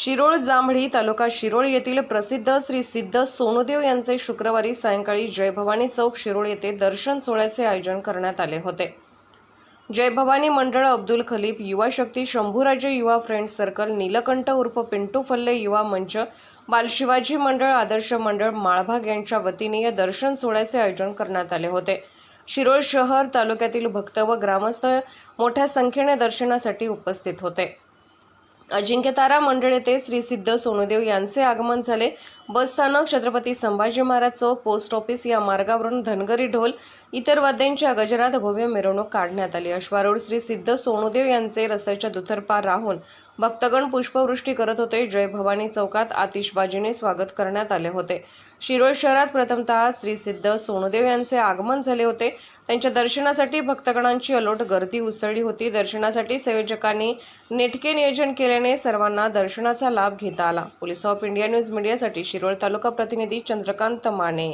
शिरोळ जांभळी तालुका शिरोळ येथील प्रसिद्ध श्री सिद्ध सोनुदेव यांचे शुक्रवारी सायंकाळी जयभवानी चौक शिरोळ येथे दर्शन सोहळ्याचे आयोजन करण्यात आले होते. जयभवानी मंडळ अब्दुल खलीफ युवा शक्ती शंभूराजे युवा फ्रेंड्स सर्कल नीलकंठ उर्फ पिंटू फल्ले युवा मंच बालशिवाजी मंडळ आदर्श मंडळ माळभाग यांच्या वतीने या दर्शन सोहळ्याचे आयोजन करण्यात आले होते. शिरोळ शहर तालुक्यातील भक्त व ग्रामस्थ मोठ्या संख्येने दर्शनासाठी उपस्थित होते. अजिंक्यतारा मंडळ येथे श्री सिद्ध सोनुदेव यांचे आगमन झाले. बस स्थानक छत्रपती संभाजी महाराज चौक पोस्ट ऑफिस या मार्गावरून धनगरी ढोल इतर वाद्यांच्या गजरात भव्य मिरवणूक काढण्यात आली. अश्वारूढ श्री सिद्ध सोनुदेव यांचे रस्त्याच्या दुथरपार राहून भक्तगण पुष्पवृष्टी करत होते. जय भवानी चौकात आतिषबाजीने स्वागत करण्यात आले होते. शिरोळ शहरात प्रथमतः श्री सिद्ध सोनुदेव यांचे आगमन झाले होते. त्यांच्या दर्शनासाठी भक्तगणांची अलोट गर्दी उसळली होती. दर्शनासाठी संयोजकांनी नेटके नियोजन केल्याने सर्वांना दर्शनाचा लाभ घेता आला. पोलीस ऑफ इंडिया न्यूज मीडियासाठी शिरोळ तालुका प्रतिनिधी चंद्रकांत माने.